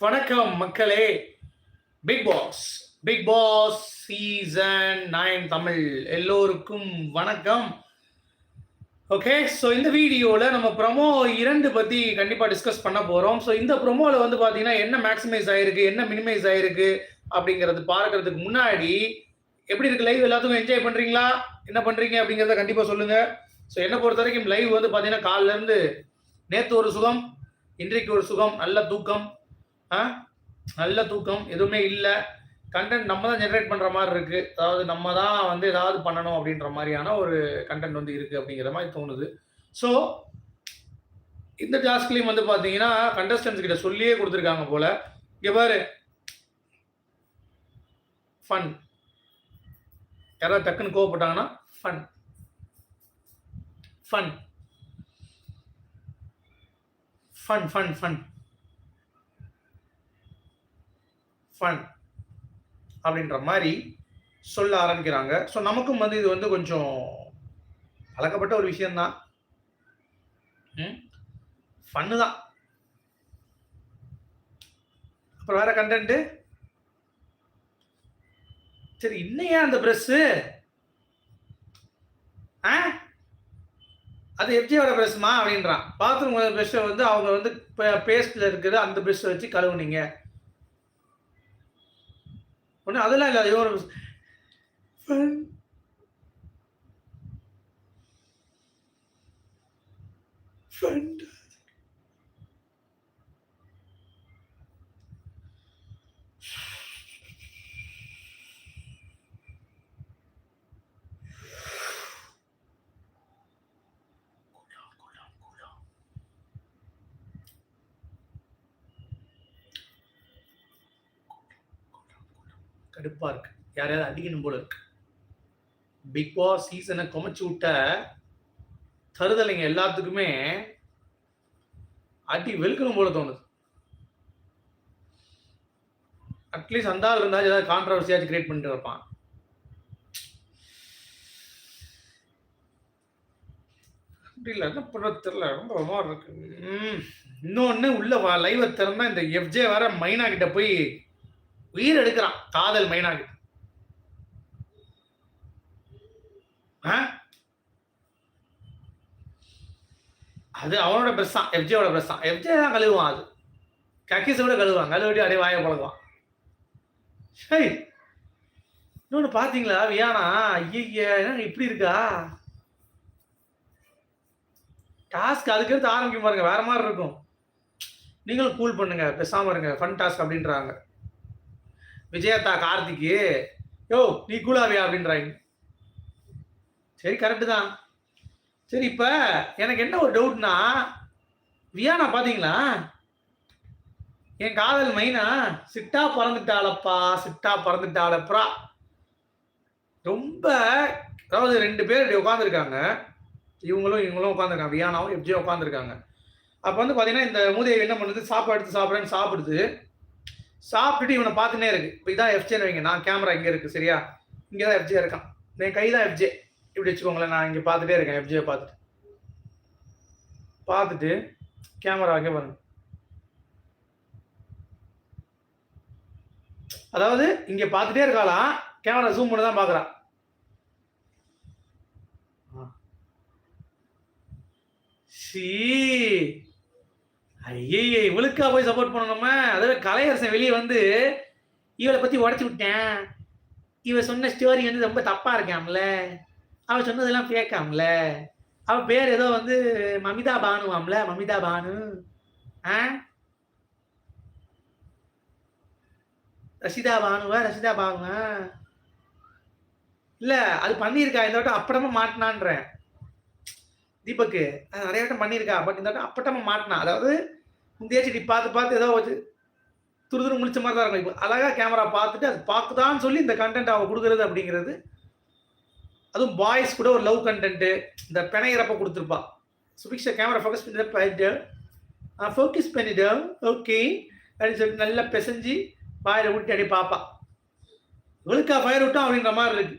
வணக்கம் மக்களே. Bigg Boss Bigg Boss season nine Tamil. எல்லோருக்கும் வணக்கம். ஓகே ஸோ இந்த வீடியோவில் நம்ம ப்ரொமோ இரண்டு பற்றி கண்டிப்பாக டிஸ்கஸ் பண்ண போகிறோம் ஸோ இந்த ப்ரொமோவில் வந்து பார்த்தீங்கன்னா என்ன மேக்ஸிமைஸ் ஆயிருக்கு என்ன மினிமைஸ் ஆயிருக்கு அப்படிங்கிறது பார்க்கறதுக்கு முன்னாடி எப்படி இருக்கு லைவ் எல்லாத்துக்கும் என்ஜாய் பண்ணுறீங்களா என்ன பண்ணுறீங்க அப்படிங்கிறத கண்டிப்பாக சொல்லுங்கள் ஸோ என்னை பொறுத்த வரைக்கும் லைவ் வந்து பார்த்தீங்கன்னா காலிலேருந்து நேற்று ஒரு சுகம் இன்றைக்கு ஒரு சுகம் நல்ல தூக்கம் நல்ல தூக்கம் எதுவுமே இல்லை. கண்டென்ட் நம்ம தான் ஜென்ரேட் பண்ணுற மாதிரி இருக்கு. அதாவது நம்ம தான் வந்து ஏதாவது பண்ணணும் அப்படின்ற மாதிரியான ஒரு கண்டென்ட் வந்து இருக்கு அப்படிங்கிற மாதிரி தோணுது. ஸோ இந்த டாஸ்க்லையும் வந்து பார்த்தீங்கன்னா கண்டஸ்டன்ஸ் கிட்ட சொல்லியே கொடுத்துருக்காங்க போல. இங்கே பாரு. ஃபன் யாராவது டக்குன்னு கோவப்பட்டாங்கன்னா fun fun fun fun fun fun அப்படின்ற மாதிரி சொல்ல ஆரம்பிக்கிறாங்க. ஸோ நமக்கும் வந்து இது வந்து கொஞ்சம் பழக்கப்பட்ட ஒரு விஷயம்தான். ம்? ஃபன்னு தான். அப்புறம் வேற கண்டென்ட்டு சரி இன்னையா அந்த ப்ரெஸ்ஸு ஆ? அது எஃப்ஜியோட ப்ரெஷ்மா அப்படின்றான். பாத்ரூம் ப்ரெஷ்ஷை வந்து அவங்க வந்து பேஸ்ட்டில் இருக்கிற அந்த ப்ரெஷ்ஷை வச்சு கழுவுனீங்க. ஒன்றும் அதெல்லாம் இல்லை ஐயோ கடுப்பா இருக்கு. யாரையாவது அடிக்கணும் போல இருக்கு. பிக் பாஸ் சீசனை குமைச்சு விட்ட தருதலைங்க எல்லாத்துக்குமே அடி வெளுக்கணும் போல தோணுது. அட்லீஸ்ட் அந்த ஆள் இருந்தாலும் ஏதாவது கான்ட்ரவர்சியாச்சும் கிரியேட் பண்ணிட்டு இருப்பான். அப்படி இல்லை என்ன பண்ணுறது தெரியல ரொம்ப ரொம்ப இருக்கு. இன்னொன்று உள்ள லைவ் திறந்தா இந்த எஃப்ஜே வர மைனா கிட்ட போய் உயிர் எடுக்கிறான் காதல் மைனா ஆ? அது அவனோட பிரஸ் தான் எஃப்ஜேவோட பிரஸ் தான். எஃப்ஜே தான் கழுவுவான் அது. கக்கீஸை விட கழுவுவான் கழுவிட்டு அப்படியே வாயை பழகுவான் சரி இன்னொன்று பார்த்தீங்களா வியானா? ஐயா என்ன இப்படி இருக்கா? டாஸ்க் அதுக்கடுத்து ஆரம்பிக்கும் பாருங்க வேற மாதிரி இருக்கும். நீங்களும் கூல் பண்ணுங்க பேசாம இருங்க ஃபன் டாஸ்க் அப்படின்றாங்க. விஜயதா கார்த்திக்கு யோ நீ கூலாவியா அப்படின்றாங்க. சரி கரெக்டு தான். சரி இப்போ எனக்கு என்ன ஒரு டவுட்னா வியானா பார்த்தீங்களா என் காதல் மைனா சிட்டா பறந்துட்டாளப்பா சிட்டா பறந்துட்டாளப்பா ரொம்ப அதாவது ரெண்டு பேர் இப்படி உட்காந்துருக்காங்க இவங்களும் இவங்களும் உட்காந்துருக்காங்க வியானாவும் எப்ஜியும் உட்காந்துருக்காங்க அப்போ வந்து பார்த்தீங்கன்னா இந்த மூதேவி என்ன பண்ணுது? சாப்பாடு எடுத்து சாப்பிட்றேன்னு சாப்பிடுது. சாப்பிட்டுட்டு இவனை பார்த்துனே இருக்கு. இப்போ இதான் எஃப்ஜேன்னு வைங்க. நான் கேமரா இங்கே இருக்கு. சரியா? இங்கே தான் எஃப்ஜே இருக்கான். என் கை தான் எஃப்ஜே இப்படி வச்சுக்கோங்களேன் நான் இங்கே பார்த்துட்டே இருக்கேன் எஃப்ஜே பார்த்துட்டு. பார்த்துட்டு கேமரா அங்கே பாருங்க. அதாவது இங்கே பார்த்துட்டே இருக்காளாம் கேமரா ஜூம் பண்ணி தான் பார்க்குறான் சீ. ஐயே இவளுக்கா போய் சப்போர்ட் பண்ணணுமா? அதாவது கலையரசன் வெளியே வந்து இவளை பத்தி உடச்சி விட்டேன். இவ சொன்ன ஸ்டோரி வந்து ரொம்ப தப்பா இருக்காம்ல. அவ சொன்னதெல்லாம் கேட்காம்ல. அவ பேர் ஏதோ வந்து மமிதா பானுவாம்ல மமிதா பானு. ஆ? ரஷிதா பானுவா ரஷிதா பானுவா? இல்ல அது பண்ணியிருக்கா. இந்த வட்டம் அப்படமா மாட்டினான்றேன். தீபக்கு அது நிறைய வட்டம் பண்ணியிருக்கா. பட் இந்த வட்டம் அப்பட்டமா மாட்டினா. அதாவது முந்தையாச்சும் நீ பார்த்து பார்த்து ஏதோ வச்சு துருதுரு முடிச்ச மாதிரி தான் இருக்கும். இப்போ அழகாக கேமரா பார்த்துட்டு அது பார்க்குதான்னு சொல்லி இந்த கண்டென்ட் அவ கொடுக்குறது அப்படிங்கிறது அதுவும் பாய்ஸ் கூட ஒரு லவ் கண்டென்ட்டு இந்த பிணையிறப்ப கொடுத்துருப்பா. சுபிக்ஷா கேமரா ஃபோக்கஸ் பண்ணி பண்ணிட்டு ஃபோக்கஸ் பண்ணிட்டு ஓகே அப்படின்னு சொல்லிட்டு நல்லா பிசைஞ்சு பாயில் விட்டு அப்படியே பாப்பா வெளுக்கா ஃபயர் விட்டோம் அப்படின்ற மாதிரி இருக்கு.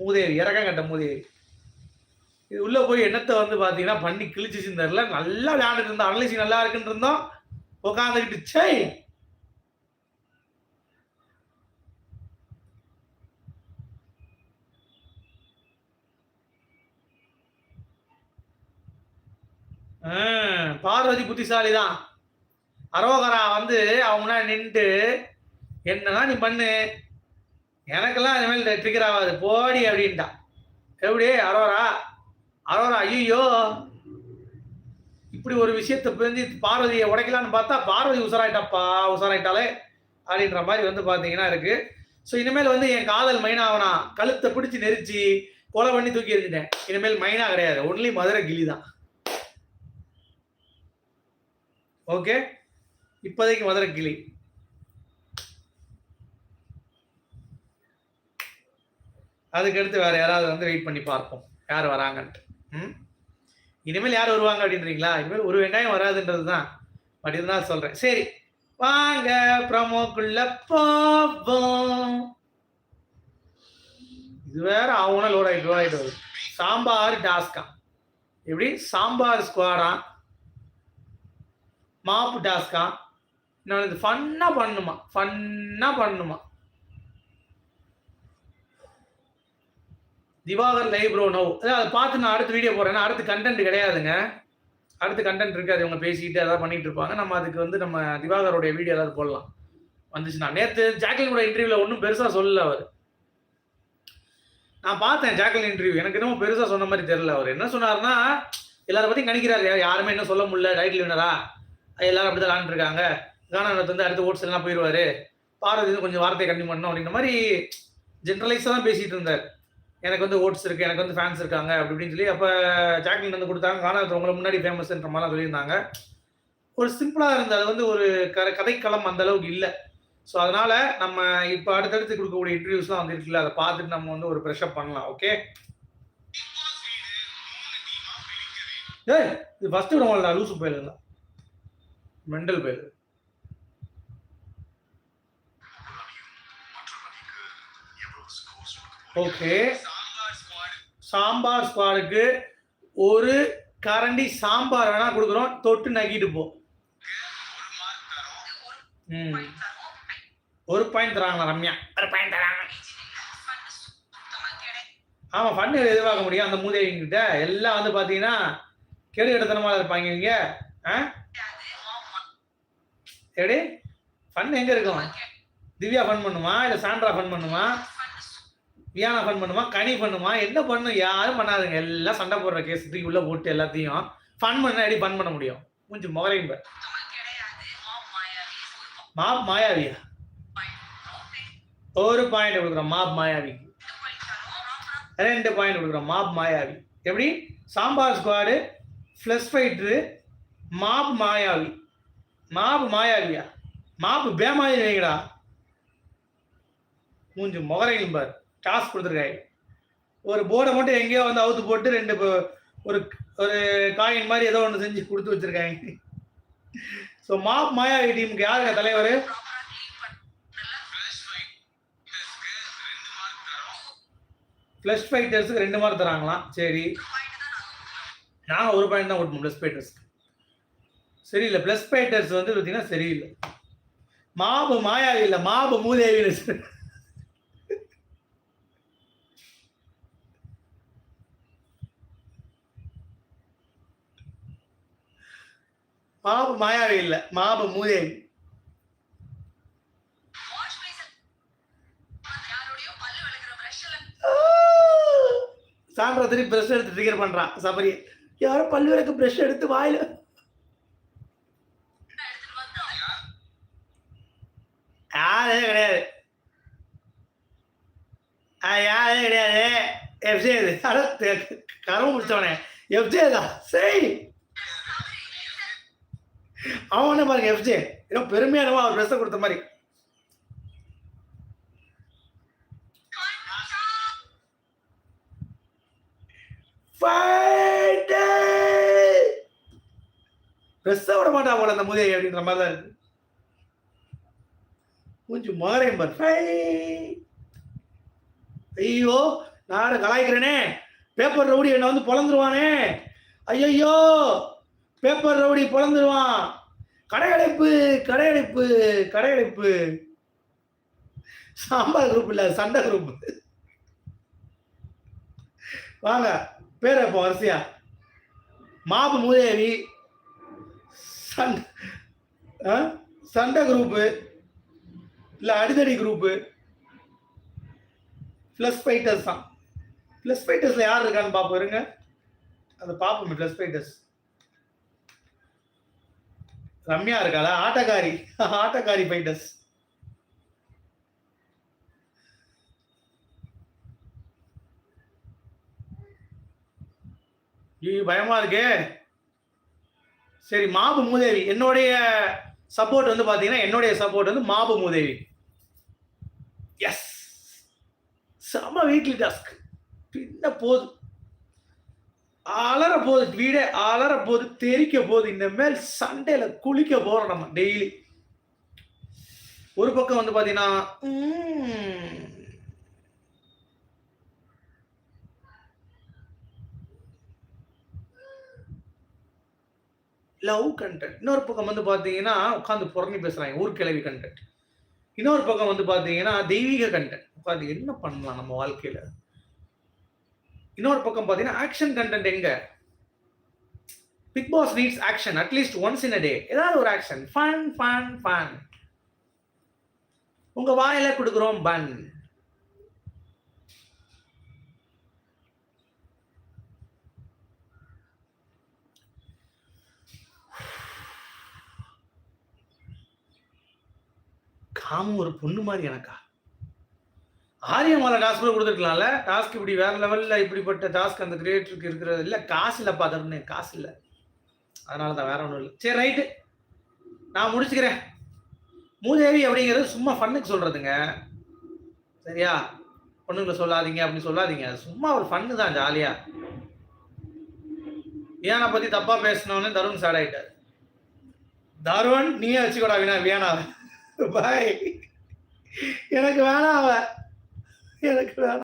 மூதேவி இறக்கம் கட்ட மூதேவி. இது உள்ளே போய் என்னத்தை வந்து பார்த்தீங்கன்னா பண்ணி கிழிச்சிச்சுன்னு தெரில நல்லா விளையாண்டுட்டு இருந்தோம் அனலைசி நல்லா இருக்குன்னு இருந்தோம் உட்காந்துக்கிட்டு சே பார்வதி புத்திசாலி தான் அரோகரா வந்து அவங்க நின்று என்னன்னா நீ பண்ணு? எனக்கெல்லாம் இனிமேல் ட்ரிகர் ஆகாது. போடி அப்படின்ட்டான் எப்படி அரோரா ஐயோ இப்படி ஒரு விஷயத்தை பிரிஞ்சு பார்வதியை உடைக்கலான்னு பார்த்தா பார்வதி உசராயிட்டாப்பா உசராயிட்டாலே அப்படின்ற மாதிரி வந்து பார்த்தீங்கன்னா இருக்கு. ஸோ இனிமேல் வந்து என் காதல் மைனாவனா கழுத்தை பிடிச்சி நெரிச்சு கொலை பண்ணி தூக்கி எறிஞ்சிட்டேன். இனிமேல் மைனா கிடையாது. ஒன்லி மதுரை கிளி தான். ஓகே இப்போதைக்கு மதுரை கிளி. அதுக்கடுத்து வேற யாராவது வந்து வெயிட் பண்ணி பார்ப்போம். யார் வராங்கன்ட்டு. ம்? இனிமேல் யார் வருவாங்க அப்படின்றீங்களா? இனிமேல் ஒரு வெங்காயம் வராதுன்றது தான் பட் இதுதான் சொல்றேன். சரி. வாங்க ப்ரமோக்குள்ள போவோம். இது வேற அவனா லோட் ஆகிட்டு ஆகிட்டு வருது. சாம்பார் டாஸ்கா. எப்படி? சாம்பார் ஸ்குவாடா மாப்பு டாஸ்கா? நான் இது ஃபன்னா பண்ணுமா? ஃபன்னா பண்ணுமா? திவாகர் லைவ் ப்ரோ நோ அதை பார்த்து நான் அடுத்த வீடியோ போடுறேன்னா அடுத்து கண்டென்ட் கிடையாதுங்க. அடுத்து கண்டென்ட் இருக்காது. இவங்க பேசிக்கிட்டு அதாவது பண்ணிட்டு இருப்பாங்க. நம்ம அதுக்கு வந்து நம்ம திவாகரோடைய வீடியோ ஏதாவது போடலாம். வந்துச்சுன்னா நேற்று ஜாக்லினோட இன்டர்வியூவில் ஒன்றும் பெருசாக சொல்லல அவர். நான் பார்த்தேன் ஜாக்லின் இன்டர்வியூ எனக்கு என்னமோ பெருசாக சொன்ன மாதிரி தெரியல அவர். என்ன சொன்னார்னா எல்லாரை பத்தி கணிக்கிறாரு. யாருமே என்ன சொல்ல முடியல. டைட்டில் வினரா எல்லாரும் அப்படி தான் இருக்காங்க. கானானத்து வந்து அடுத்த ஓட்ஸ் எல்லாம் போயிடுவாரு பார்வதி கொஞ்சம் வார்த்தையை கண்டிப்பாக பண்ணணும் அப்படின்ற மாதிரி ஜென்ரலைஸாக தான் பேசிகிட்டு இருந்தார். எனக்கு வந்து ஓட்ஸ் இருக்கு எனக்கு வந்து ஃபேன்ஸ் இருக்காங்க அப்படி இப்படின்னு சொல்லி அப்போ ஜாக்லின் வந்து கொடுத்தாங்க. கானானத்து உங்களை முன்னாடி ஃபேமஸ்ன்ற மாதிரிலாம் சொல்லியிருந்தாங்க. ஒரு சிம்பிளாக இருந்தது. அது வந்து ஒரு க கதைக்களம் அந்த அளவுக்கு இல்லை. ஸோ அதனால நம்ம இப்போ அடுத்தடுத்து கொடுக்கக்கூடிய இன்டர்வியூஸ்லாம் வந்து இருக்குல்ல அதை பார்த்துட்டு நம்ம வந்து ஒரு ப்ரெஷ்அப் பண்ணலாம் ஓகே ஏய் இது ஃபஸ்ட்டு விட மாட்டா லூசு போயில மெண்டல் போயில ஓகே சாம்பார் ஸ்குவாடுக்கு ஒரு கரண்டி சாம்பார் வேணா கொடுக்குறோம். தொட்டு நக்கிட்டு போ. ம். ஒரு பாயிண்ட் தராங்களா ரம்யா? ஒரு பாயிண்ட் தராங்க. ஆமா ஃபன் எதிர்பார்க்க முடியும். அந்த மூதேவிங்கிட்ட. எல்லாம் வந்து பாத்தீங்கன்னா கேடு கட்டத்தனமா இருப்பாங்க இவங்க. ஆ? எப்படி ஃபன் எங்க இருக்கும்? திவ்யா ஃபன் பண்ணுமா? இல்ல சாண்ட்ரா ஃபன் பண்ணுமா? வியானா ஃபன் பண்ணுமா கனி பண்ணுமா என்ன பண்ணும் யாரும் பண்ணாதுங்க. எல்லாம் சண்டை போடுற கேஸ் தூக்கி உள்ள போட்டு எல்லாத்தையும் ஃபன் பண்ண எப்படி ஃபன் பண்ண முடியும்? கொஞ்சம் முகரையும் பார். மாப் மாயாவியா? ஒரு பாயிண்ட் கொடுக்குறோம் மாப் மாயாவிக்கு ரெண்டு பாயிண்ட் கொடுக்குறோம் மாப் மாயாவி. எப்படி? சாம்பார் ஸ்குவாடு ஃப்ளஸ் ஃபைட்ரு மாப் மாயாவி. மாப் மாயாவியா? மாப்பு பேமாயி வைங்கடா. மூஞ்சி முகரையும் டாஸ்க் கொடுத்துருக்காங்க ஒரு போர்டை மட்டும் எங்கேயோ வந்து அவுத்து போட்டு ரெண்டு ஒரு ஒரு காயின் மாதிரி ஏதோ ஒன்று செஞ்சு கொடுத்து வச்சிருக்காங்க. ஸோ மாப் மாயாவி டீமுக்கு யாருங்க தலைவர்? ப்ளஸ் ஃபைட்டர்ஸுக்கு ரெண்டு மார்க் தராங்களாம். சரி. நாங்கள் ஒரு பாயிண்ட் தான் கொடுப்போம் ப்ளஸ் ஃபைட்டர்ஸ்க்கு சரியில்லை ப்ளஸ் ஃபைட்டர்ஸ் வந்து பார்த்தீங்கன்னா சரியில்லை. மாபு மாயாவி இல்லை மாபு மூதேவி மாபு மாயாவி இல்லை. மாபு மூதேவி சாண்ட்ரா திருப்பி ப்ரெஷ் எடுத்து ட்ரிகர் பண்றான் சபரி. யாரோ பல்லு விளக்கு ப்ரெஷ் எடுத்து வாயில. யாரே கிடையாது. யாரே கிடையாது. எஃப்ஜே அட கரவு முடிச்சவனே. எஃப்ஜே தான் சரி. அவன் என்ன பாருங்க எஃப்ஜே. ஏதோ பெருமையானவா அவர் ட்ரெஸ்ஸை கொடுத்த மாதிரி. ட்ரெஸ்ஸை விட மாட்டா போல அந்த முதிய அப்படின்ற மாதிரி தான் இருக்கு. கொஞ்சம் மாறையும் பார். ஐயோ நான் கலாய்க்கிறேனே. பேப்பர் ரவுடி என்ன வந்து பொழந்துருவானே. ஐயோ பேப்பர் ரவுடி பிறந்துருவான் கடையடைப்பு கடையடைப்பு கடையடைப்பு. சாம்பார் குரூப் இல்ல சண்டை குரூப் வாங்க பேர் இப்போ வரிசையா. மாபு மூதேவி. சண்டை ஆ? சண்டை குரூப்பு இல்லை அடிதடி குரூப்பு ப்ளஸ் ஃபைட்டர்ஸ் தான். ப்ளஸ் ஃபைட்டர்ஸில் யார் இருக்கான்னு பார்ப்போம் இருங்க. அதை பார்ப்போமே ப்ளஸ் ஃபைட்டர்ஸ் ரம்யா இருக்காளா ஆட்டக்காரி. ஆட்டக்காரி ஃபைட்டர்ஸ் ஐயோ பயமா இருக்கே. சரி மாபு மூதேவி. என்னுடைய சப்போர்ட் வந்து பாத்தீங்கன்னா என்னுடைய சப்போர்ட் வந்து மாபு மூதேவி. எஸ் செம வீக்லி டாஸ்க் பின்ன போதும். அலற போது வீடே அலற போது தெரிக்க போகுது இந்த மேல் சண்டையில குளிக்க போறோம் நம்ம டெய்லி ஒரு பக்கம் வந்து பாத்தீங்கன்னா லவ் கண்டென்ட் இன்னொரு பக்கம் வந்து பார்த்தீங்கன்னா உட்காந்து புறணி பேசுறாங்க ஊர்கிழவி கண்டென்ட் இன்னொரு பக்கம் வந்து பார்த்தீங்கன்னா தெய்வீக கண்டென்ட் உட்காந்து என்ன பண்ணலாம் நம்ம வாழ்க்கையில? இன்னொரு பக்கம் பார்த்தீங்கன்னா ஆக்ஷன் கண்டென்ட் எங்க? Bigg Boss needs action at least once in a day ஏதாவது ஒரு ஆக்ஷன் ஃபன் ஃபன் ஃபன் உங்க வாயில கொடுக்குறோம் பன் காமும் ஒரு பொண்ணு மாதிரி எனக்கா? ஆரியமான டாஸ்க் கூட கொடுத்துருக்கலாம்ல. டாஸ்க் இப்படி வேற லெவல்ல இப்படிப்பட்ட டாஸ்க் அந்த கிரியேட்டருக்கு இருக்கிறது இல்ல காசு இல்லப்பா தருணே காசு இல்ல. அதனால தான் வேற ஒன்றும் இல்லை. சரி ரைட்டு நான் முடிச்சுக்கிறேன். மூதேவி அப்படிங்கிறது சும்மா ஃபன்னுக்கு சொல்றதுங்க. சரியா? பொண்ணுங்களை சொல்லாதீங்க அப்படின்னு சொல்லாதீங்க. சும்மா ஒரு ஃபன்னு தான் ஜாலியா வியானா பத்தி தப்பா பேசினோன்னு தருண் சேட் ஆயிட்டாரு. தருண் நீயே வச்சுக்கோடா வினா வியானாவை பாய் எனக்கு வேணாம் அவன். எனக்கு வேணாம்